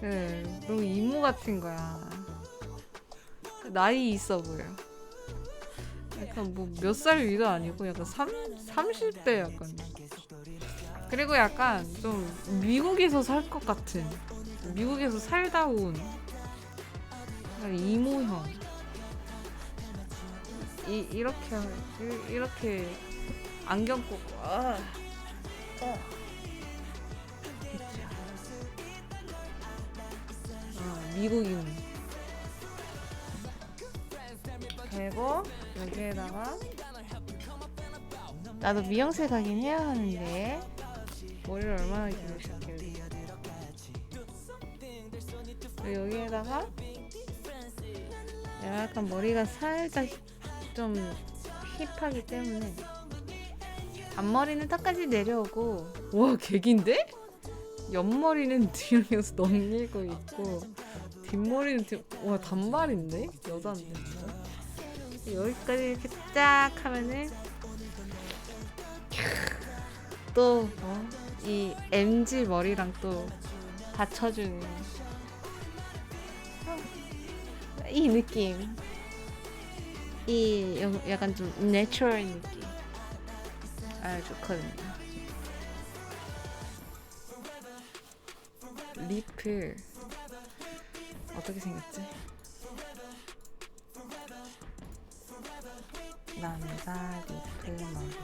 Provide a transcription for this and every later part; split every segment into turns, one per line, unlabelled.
네, 너무 이모 같은 거야. 나이 있어 보여. 약간 뭐 몇 살 위도 아니고 약간 3, 30대 약간. 그리고 약간 좀 미국에서 살 것 같은. 미국에서 살다 온 약간 이모형. 이, 이렇게 이- 이렇게 안경 꽂고 아. 어. 그쵸. 어, 미국인. 그리고 여기에다가 나도 미용실 가긴 해야 하는데 머리를 얼마나 그리고 여기에다가 약간 머리가 살짝 좀 힙하기 때문에 앞머리는 턱까지 내려오고 와 개긴데? 옆머리는 뒤에서 넘기고 있고 뒷머리는 뒤... 와 단발인데? 여자인데 여기까지 이렇게 쫙 하면은 또 어? 이 MG 머리랑 또 받쳐주는 이 느낌 이 여- 약간 좀 내추럴 느낌 아 좋거든요. 리플. 어떻게 생겼지? 남자 리플 머리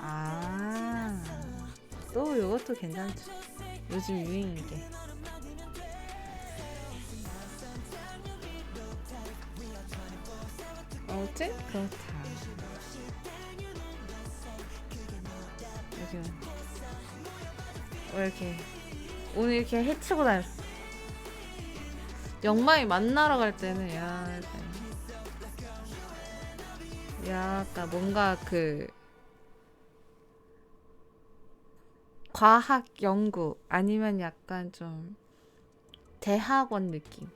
아또 이것도 괜찮죠. 요즘 유행인 게. 아무튼 그렇다 여기 왜 이렇게 오늘 이렇게 해치고 다녔어. 영망이 만나러 갈 때는 약간 약간 뭔가 그 과학 연구 아니면 약간 좀 대학원 느낌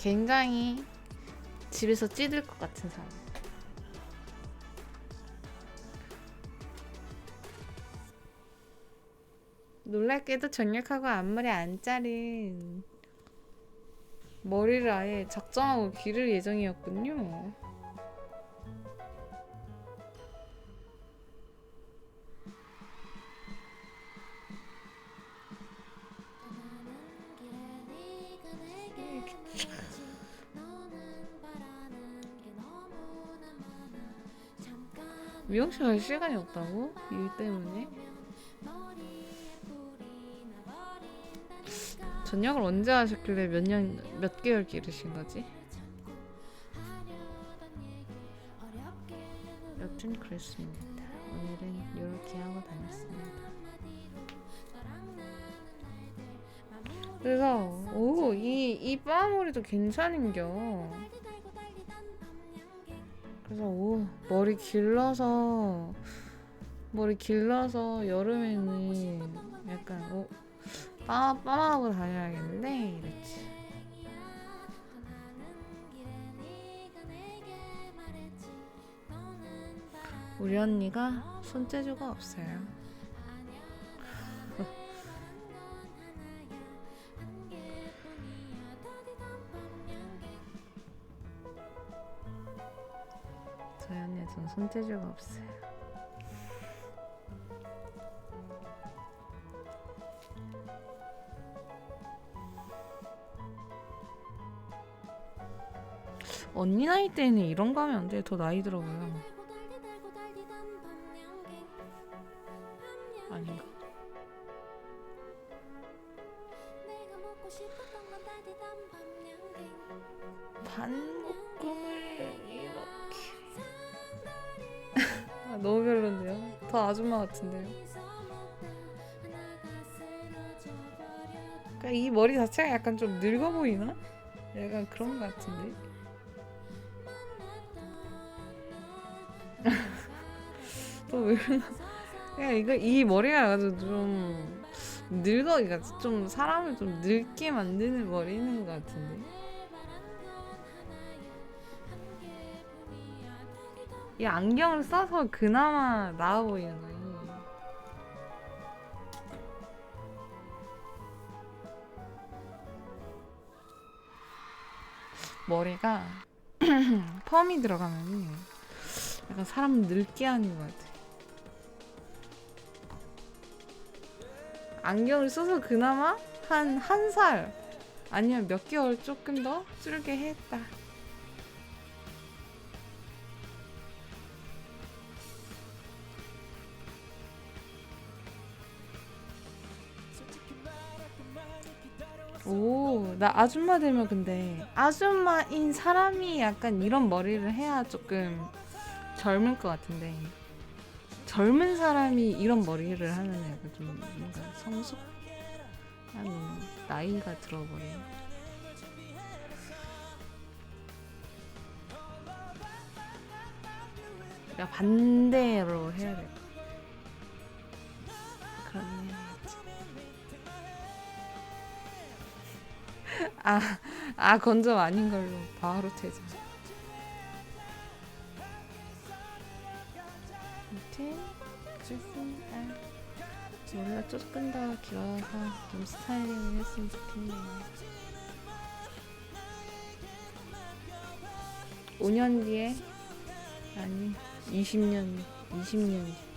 굉장히 집에서 찌들 것 같은 사람. 놀랍게도 전역하고 앞머리 안 자른 머리를 아예 작정하고 기를 예정이었군요. 미용실 갈 시간이 없다고? 일 때문에? 전역을 언제 하셨길래 몇 년, 몇 개월 기르신 거지? 여튼 그랬습니다. 오늘은 이렇게 하고 다녔습니다. 그래서 오, 이, 이 빠머리도 괜찮은겨. 그래서 오, 머리 길러서 머리 길러서 여름에는 약간 오, 빠, 빠마하고 다녀야겠는데 이랬지. 우리 언니가 손재주가 없어요. 손재주가 없어요. 언니 나이 때는 이런 거 하면 안 돼. 더 나이 들어 보여. 같은데요? 그러니까 이 머리 자체가 약간 좀 늙어 보이나? 약간 그런 것 같은데 또왜 그냥 이거 이 머리가 아주 좀 늙어 그러니까 좀 사람을 좀 늙게 만드는 머리인 것 같은데 이 안경을 써서 그나마 나아 보이는 거예 머리가 펌이 들어가면 약간 사람 늙게 하는 것 같아. 안경을 써서 그나마 한 한 살 아니면 몇 개월 조금 더 줄게 했다. 오, 나 아줌마 되면 근데 아줌마인 사람이 약간 이런 머리를 해야 조금 젊을 것 같은데 젊은 사람이 이런 머리를 하면 약간 좀 뭔가 성숙 하는 나이가 들어버려. 야 반대로 해야 돼. 그러네. 아, 아 건점 아닌 걸로 바로 퇴장. 그렇습니다. 머리가 조금 더 길어서 좀 스타일링을 했으면 좋겠네요. 5년 뒤에 아니 20년 20년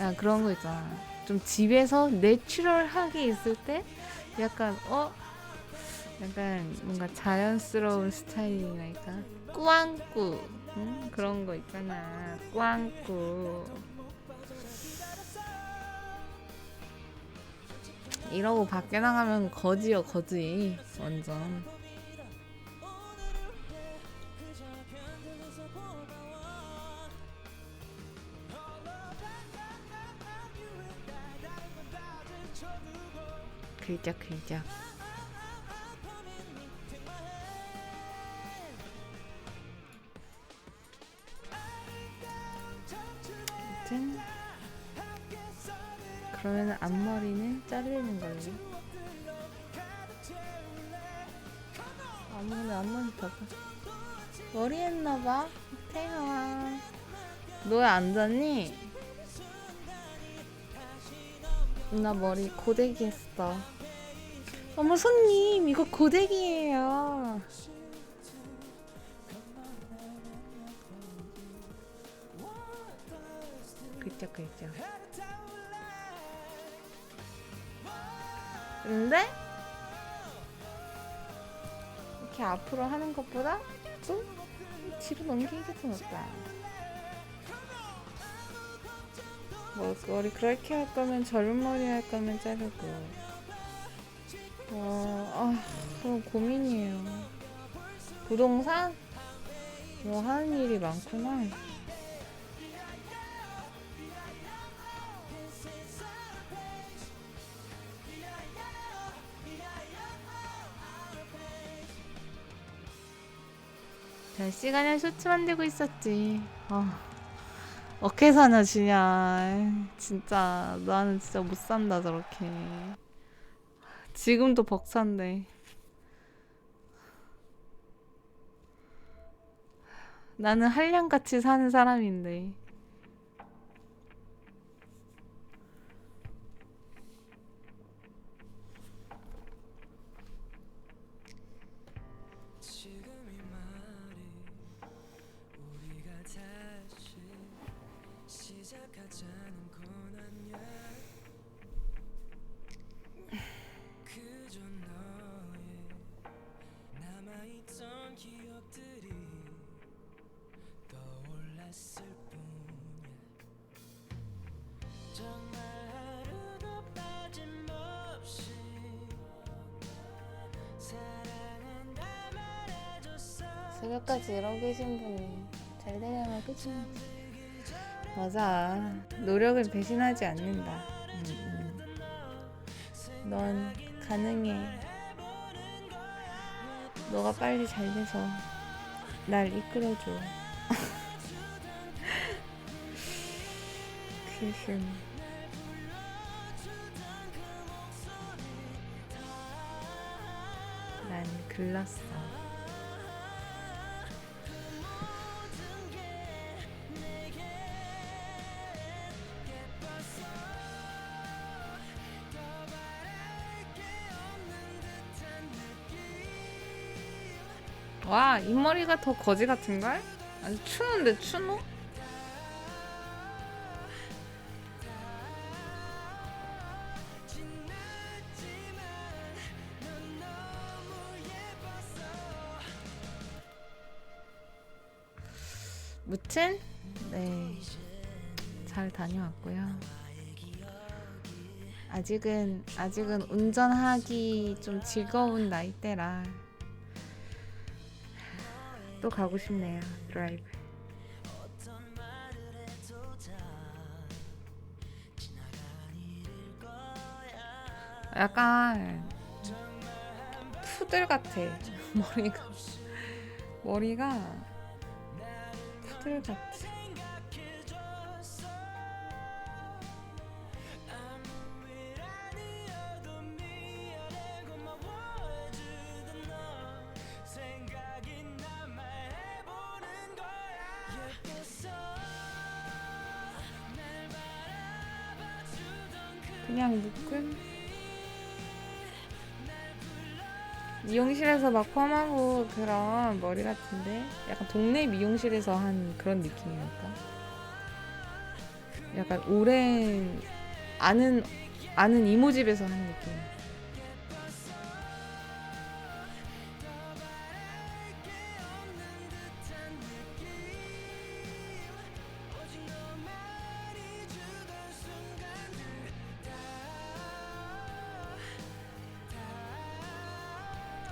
야 그런 거 있잖아. 좀 집에서 내추럴하게 있을 때 약간 어? 약간 뭔가 자연스러운 스타일이랄까? 꾸안꾸. 응? 그런 거 있잖아. 꾸안꾸. 이러고 밖에 나가면 거지요 거지. 완전 글적 글적. 아무튼 그러면 앞머리는 자르는 걸로. 아무래도 앞머리 봐봐. 머리 했나봐 태영아. 너왜 안 잤니? 나 머리 고데기 했어 어머 손님 이거 고데기예요. 그쵸 그쵸 근데 이렇게 앞으로 하는 것보다 또 뒤로 넘기기 더 낫다. 뭐 머리 그렇게 할 거면 젊은 머리 할 거면 자르고. 어, 아 그럼 고민이에요 부동산? 뭐 하는 일이 많구나 몇 시간을 쇼츠 만들고 있었지. 어. 어떻게 사냐, 진짜. 진짜, 나는 진짜 못 산다, 저렇게. 지금도 벅찬데. 나는 한량같이 사는 사람인데. 새벽까지 이러고 계신 분이 잘 되려면 끝이 맞아. 노력을 배신하지 않는다. 음, 음. 넌 가능해. 너가 빨리 잘 돼서 날 이끌어줘. 실신. 난 글렀어. 와, 잇머리가 더 거지 같은걸? 아주 추는데 추노? 무튼 네. 잘 다녀왔고요. 아직은 아직은 운전하기 좀 즐거운 나이대라 또 가고 싶네요. 드라이브. 약간 푸들 같아. 머리가 머리가 푸 들 같아. 그냥 묶은 미용실에서 막 펌하고 그런 머리 같은데 약간 동네 미용실에서 한 그런 느낌이랄까? 약간 오랜 아는 아는 이모 집에서 한 느낌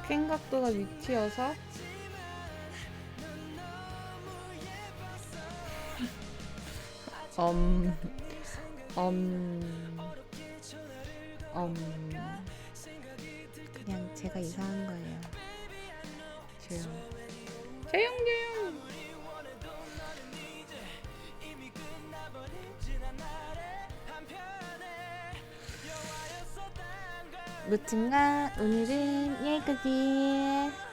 캔각도가 위치여서 엄, 엄, 엄. 그냥 제가 이상한 거예요. 조용. 조용, 조용. 무튼간 오늘은 여기까지.